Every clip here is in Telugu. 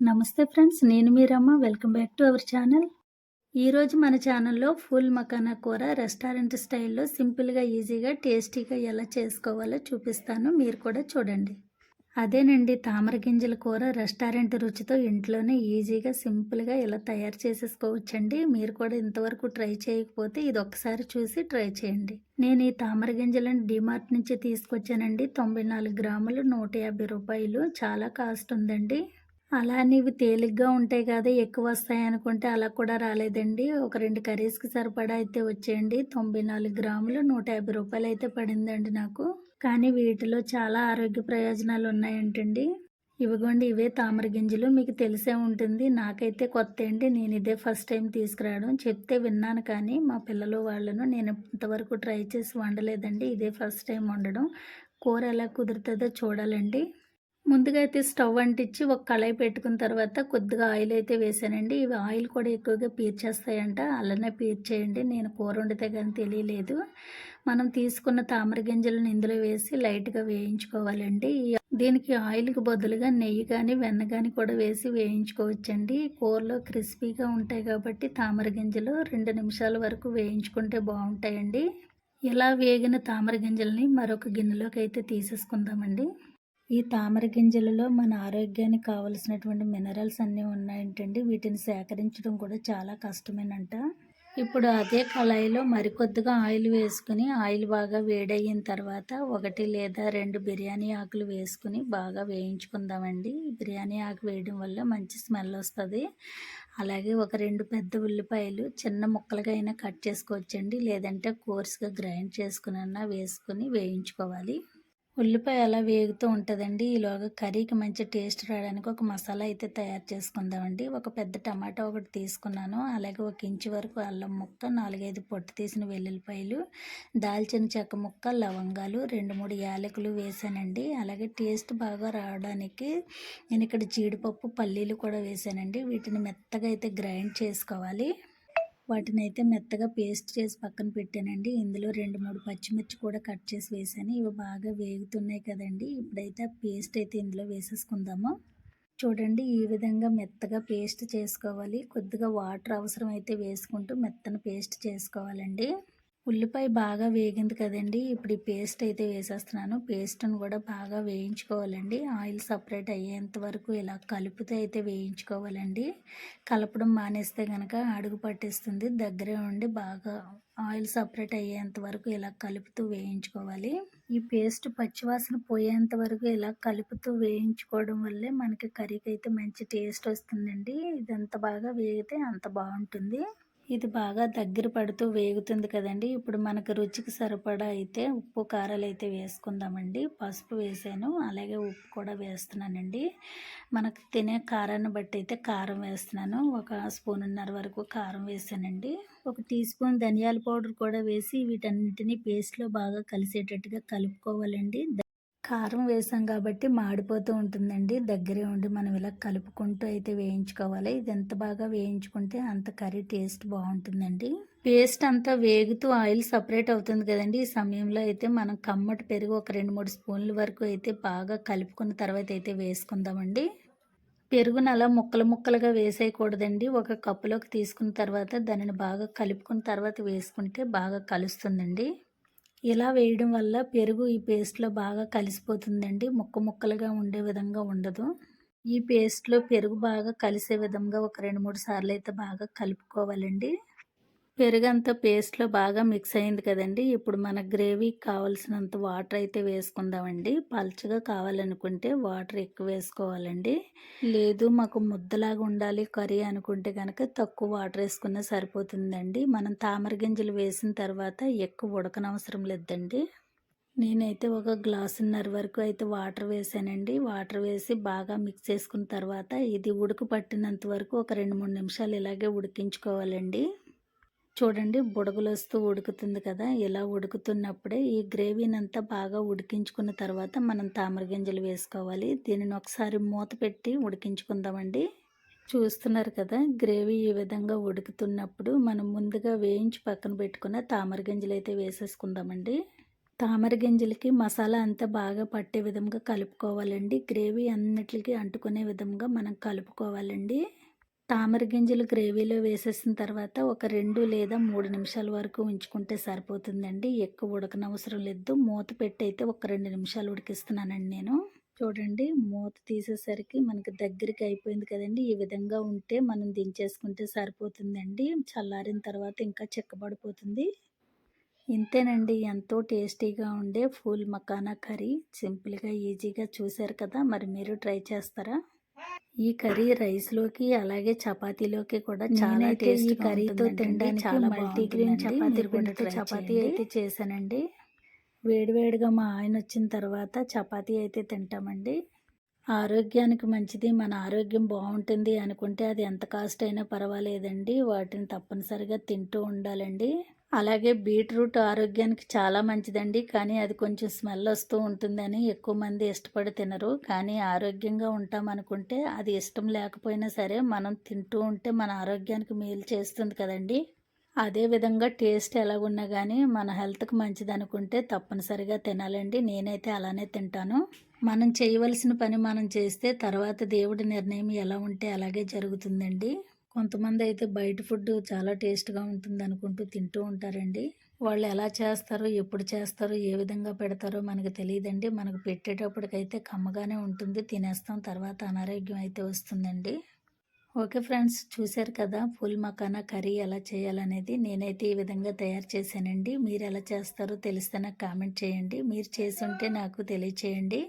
నమస్తే ఫ్రెండ్స్ నేను మీరమ్మ welcome back to our channel. ఈరోజు మన ఛానల్లో ఫుల్ మకానా కూర రెస్టారెంట్ స్టైల్లో సింపుల్గా ఈజీగా టేస్టీగా ఎలా చేసుకోవాలో చూపిస్తాను. మీరు కూడా చూడండి. అదేనండి తామర గింజల కూర రెస్టారెంట్ రుచితో ఇంట్లోనే ఈజీగా సింపుల్గా ఇలా తయారు చేసేసుకోవచ్చండి మీరు కూడా ఇంతవరకు ట్రై చేయకపోతే ఇది ఒకసారి చూసి ట్రై చేయండి. నేను ఈ తామర గింజలను డిమార్ట్ నుంచి తీసుకొచ్చానండి. తొంభై నాలుగు గ్రాములు నూట యాభై రూపాయలు. చాలా కాస్ట్ ఉందండి. అలా ఇవి తేలిగ్గా ఉంటాయి కదా ఎక్కువ వస్తాయి అనుకుంటే అలా కూడా రాలేదండి. ఒక రెండు కర్రీస్కి సరిపడా అయితే వచ్చేయండి. తొంభై నాలుగు గ్రాములు నూట యాభై రూపాయలు అయితే పడిందండి నాకు. కానీ వీటిలో చాలా ఆరోగ్య ప్రయోజనాలు ఉన్నాయంటండి. ఇవిగోండి ఇవే తామర గింజలు. మీకు తెలిసే ఉంటుంది నాకైతే కొత్త అండి. నేను ఇదే ఫస్ట్ టైం తీసుకురావడం. చెప్తే విన్నాను కానీ మా పిల్లలు వాళ్ళను నేను ఇంతవరకు ట్రై చేసి వండలేదండి. ఇదే ఫస్ట్ టైం వండడం. కూర ఎలా కుదురుతుందో చూడాలండి. ముందుగా అయితే స్టవ్ అంటించి ఒక కళాయి పెట్టుకున్న తర్వాత కొద్దిగా ఆయిల్ అయితే వేసానండి. ఇవి ఆయిల్ కూడా ఎక్కువగా పీర్చేస్తాయంట. అలానే పీర్చేయండి. నేను కూర వండితే కానీ తెలియలేదు. మనం తీసుకున్న తామర గింజలను ఇందులో వేసి లైట్గా వేయించుకోవాలండి. దీనికి ఆయిల్కి బదులుగా నెయ్యి కానీ వెన్న కానీ కూడా వేసి వేయించుకోవచ్చండి. కూరలో క్రిస్పీగా ఉంటాయి కాబట్టి తామర గింజలు రెండు నిమిషాల వరకు వేయించుకుంటే బాగుంటాయండి. ఇలా వేగిన తామర గింజల్ని మరొక గిన్నెలోకి అయితే తీసేసుకుందామండి. ఈ తామర గింజలలో మన ఆరోగ్యానికి కావలసినటువంటి మినరల్స్ అన్నీ ఉన్నాయంటండి. వీటిని సేకరించడం కూడా చాలా కష్టమేనంట. ఇప్పుడు అదే కళాయిలో మరికొద్దిగా ఆయిల్ వేసుకుని ఆయిల్ బాగా వేడయిన తర్వాత ఒకటి లేదా రెండు బిర్యానీ ఆకులు వేసుకుని బాగా వేయించుకుందామండి. బిర్యానీ ఆకు వేయడం వల్ల మంచి స్మెల్ వస్తుంది. అలాగే ఒక రెండు పెద్ద ఉల్లిపాయలు చిన్న ముక్కలుగా అయినా కట్ చేసుకోవచ్చండి. లేదంటే కోర్స్గా గ్రైండ్ చేసుకుని వేసుకుని వేయించుకోవాలి. ఉల్లిపాయ అలా వేగుతూ ఉంటుందండి. ఈలోగా కర్రీకి మంచి టేస్ట్ రావడానికి ఒక మసాలా అయితే తయారు చేసుకుందామండి. ఒక పెద్ద టమాటా ఒకటి తీసుకున్నాను. అలాగే ఒక ఇంచు వరకు అల్లం ముక్క నాలుగైదు పొట్టు తీసిన వెల్లుల్లిపాయలు దాల్చిన చెక్క ముక్క లవంగాలు రెండు మూడు యాలకులు వేసానండి. అలాగే టేస్ట్ బాగా రావడానికి నేను ఇక్కడ జీడిపప్పు పల్లీలు కూడా వేసానండి. వీటిని మెత్తగా అయితే గ్రైండ్ చేసుకోవాలి. వాటిని అయితే మెత్తగా పేస్ట్ చేసి పక్కన పెట్టానండి. ఇందులో రెండు మూడు పచ్చిమిర్చి కూడా కట్ చేసి వేసాను. ఇవి బాగా వేగుతున్నాయి కదండి. ఇప్పుడైతే ఆ పేస్ట్ అయితే ఇందులో వేసేసుకుందాము. చూడండి ఈ విధంగా మెత్తగా పేస్ట్ చేసుకోవాలి. కొద్దిగా వాటర్ అవసరం అయితే వేసుకుంటూ మెత్తన పేస్ట్ చేసుకోవాలండి. ఉల్లిపాయ బాగా వేగింది కదండి. ఇప్పుడు ఈ పేస్ట్ అయితే వేసేస్తున్నాను. పేస్ట్ను కూడా బాగా వేయించుకోవాలండి. ఆయిల్ సపరేట్ అయ్యేంత వరకు ఇలా కలుపుతూ అయితే వేయించుకోవాలండి. కలపడం మానేస్తే కనుక అడుగు పట్టేస్తుంది. దగ్గరే ఉండి బాగా ఆయిల్ సపరేట్ అయ్యేంత వరకు ఇలా కలుపుతూ వేయించుకోవాలి. ఈ పేస్ట్ పచ్చివాసన పోయేంత వరకు ఇలా కలుపుతూ వేయించుకోవడం వల్లే మనకి కర్రీకి అయితే మంచి టేస్ట్ వస్తుందండి. ఇది ఎంత బాగా వేగితే అంత బాగుంటుంది. ఇది బాగా దగ్గర పడుతూ వేగుతుంది కదండి. ఇప్పుడు మనకు రుచికి సరిపడా అయితే ఉప్పు కారాలు అయితే వేసుకుందామండి. పసుపు వేసాను. అలాగే ఉప్పు కూడా వేస్తున్నానండి. మనకు తినే కారాన్ని బట్టి అయితే కారం వేస్తున్నాను. ఒక స్పూన్నర వరకు కారం వేసానండి. ఒక టీ స్పూన్ ధనియాల పౌడర్ కూడా వేసి వీటన్నిటిని పేస్ట్లో బాగా కలిసేటట్టుగా కలుపుకోవాలండి. కారం వేసాం కాబట్టి మాడిపోతూ ఉంటుందండి. దగ్గరే ఉండి మనం ఇలా కలుపుకుంటూ అయితే వేయించుకోవాలి. ఇది ఎంత బాగా వేయించుకుంటే అంత కర్రీ టేస్ట్ బాగుంటుందండి. పేస్ట్ అంతా వేగుతూ ఆయిల్ సపరేట్ అవుతుంది కదండి. ఈ సమయంలో అయితే మనం కమ్మటి పెరుగు ఒక రెండు మూడు స్పూన్ల వరకు అయితే బాగా కలుపుకున్న తర్వాత అయితే వేసుకుందామండి. పెరుగును అలా ముక్కలు ముక్కలుగా వేసేయకూడదండి. ఒక కప్పులోకి తీసుకున్న తర్వాత దానిని బాగా కలుపుకున్న తర్వాత వేసుకుంటే బాగా కలుస్తుందండి. ఇలా వేయడం వల్ల పెరుగు ఈ పేస్ట్లో బాగా కలిసిపోతుందండి. ముక్క ముక్కలుగా ఉండే విధంగా ఉండదు. ఈ పేస్ట్లో పెరుగు బాగా కలిసే విధంగా ఒక రెండు మూడు సార్లు అయితే బాగా కలుపుకోవాలండి. పెరుగంతా పేస్ట్లో బాగా మిక్స్ అయింది కదండి. ఇప్పుడు మన గ్రేవీకి కావాల్సినంత వాటర్ అయితే వేసుకుందామండి. పల్చగా కావాలనుకుంటే వాటర్ ఎక్కువ వేసుకోవాలండి. లేదు మాకు ముద్దలాగా ఉండాలి కర్రీ అనుకుంటే కనుక తక్కువ వాటర్ వేసుకున్నా సరిపోతుందండి. మనం తామర గింజలు వేసిన తర్వాత ఎక్కువ ఉడకనవసరం లేదండి. నేనైతే ఒక గ్లాసున్నర వరకు అయితే వాటర్ వేసానండి. వాటర్ వేసి బాగా మిక్స్ చేసుకున్న తర్వాత ఇది ఉడుకు పట్టినంత వరకు ఒక రెండు మూడు నిమిషాలు ఇలాగే ఉడికించుకోవాలండి. చూడండి బుడగలు వస్తూ ఉడుకుతుంది కదా. ఇలా ఉడుకుతున్నప్పుడే ఈ గ్రేవీని అంతా బాగా ఉడికించుకున్న తర్వాత మనం తామర గింజలు వేసుకోవాలి. దీనిని ఒకసారి మూత పెట్టి ఉడికించుకుందామండి. చూస్తున్నారు కదా గ్రేవీ ఈ విధంగా ఉడుకుతున్నప్పుడు మనం ముందుగా వేయించి పక్కన పెట్టుకున్న తామర గింజలు అయితే వేసేసుకుందామండి. తామర గింజలకి మసాలా అంతా బాగా పట్టే విధంగా కలుపుకోవాలండి. గ్రేవీ అన్నిటికీ అంటుకునే విధంగా మనం కలుపుకోవాలండి. తామర గింజలు గ్రేవీలో వేసేసిన తర్వాత ఒక రెండు లేదా మూడు నిమిషాల వరకు ఉంచుకుంటే సరిపోతుందండి. ఎక్కువ ఉడకనవసరం లేదు. మూత పెట్టి అయితే ఒక రెండు నిమిషాలు ఉడికిస్తున్నానండి నేను. చూడండి మూత తీసేసరికి మనకి దగ్గరికి అయిపోయింది కదండి. ఈ విధంగా ఉంటే మనం దించేసుకుంటే సరిపోతుందండి. చల్లారిన తర్వాత ఇంకా చిక్కబడిపోతుంది. ఇంతేనండి ఎంతో టేస్టీగా ఉండే ఫూల్ మకానా కర్రీ. సింపుల్గా ఈజీగా చూశారు కదా. మరి మీరు ట్రై చేస్తారా? ఈ కర్రీ రైస్లోకి అలాగే చపాతీలోకి కూడా చాలా టేస్ట్ కర్రీతో తినడానికి చాలా మల్టీగ్రెయిన్ చపాతీ పిండితో చపాతీ అయితే చేశానండి. వేడివేడిగా మా ఆయన వచ్చిన తర్వాత చపాతీ అయితే తింటామండి. ఆరోగ్యానికి మంచిది మన ఆరోగ్యం బాగుంటుంది అనుకుంటే అది ఎంత కాస్ట్ అయినా పర్వాలేదండి. వాటిని తప్పనిసరిగా తింటూ ఉండాలండి. అలాగే బీట్రూట్ ఆరోగ్యానికి చాలా మంచిదండి. కానీ అది కొంచెం స్మెల్ వస్తూ ఉంటుందని ఎక్కువ మంది ఇష్టపడి తినరు. కానీ ఆరోగ్యంగా ఉంటాం అనుకుంటే అది ఇష్టం లేకపోయినా సరే మనం తింటూ ఉంటే మన ఆరోగ్యానికి మేలు చేస్తుంది కదండి. అదే విధంగా టేస్ట్ ఎలాగున్నా కానీ మన హెల్త్కి మంచిది అనుకుంటే తప్పనిసరిగా తినాలండి. నేనైతే అలానే తింటాను. మనం చేయవలసిన పని మనం చేస్తే తర్వాత దేవుడి నిర్ణయం ఎలా ఉంటే అలాగే జరుగుతుందండి. కొంతమంది అయితే బయట ఫుడ్ చాలా టేస్ట్గా ఉంటుంది అనుకుంటూ తింటూ ఉంటారండి. వాళ్ళు ఎలా చేస్తారో ఎప్పుడు చేస్తారో ఏ విధంగా పెడతారో మనకు తెలియదండి. మనకు పెట్టేటప్పటికైతే కమ్మగానే ఉంటుంది. తినేస్తాం తర్వాత అనారోగ్యం అయితే వస్తుందండి. ఓకే ఫ్రెండ్స్ చూశారు కదా ఫుల్ మకానా కర్రీ ఎలా చేయాలనేది. నేనైతే ఈ విధంగా తయారు చేశానండి. మీరు ఎలా చేస్తారో తెలిస్తే నాకు కామెంట్ చేయండి. మీరు చేసి ఉంటే నాకు తెలియచేయండి.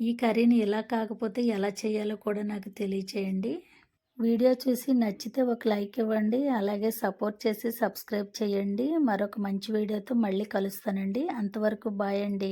ఈ కర్రీని ఎలా కాకపోతే ఎలా చేయాలో కూడా నాకు తెలియచేయండి. వీడియో చూసి నచ్చితే ఒక లైక్ ఇవ్వండి అలాగే సపోర్ట్ చేసి సబ్స్క్రైబ్ చేయండి. మరొక మంచి వీడియోతో మళ్ళీ కలుస్తానండి. అంతవరకు బాయ్ అండి.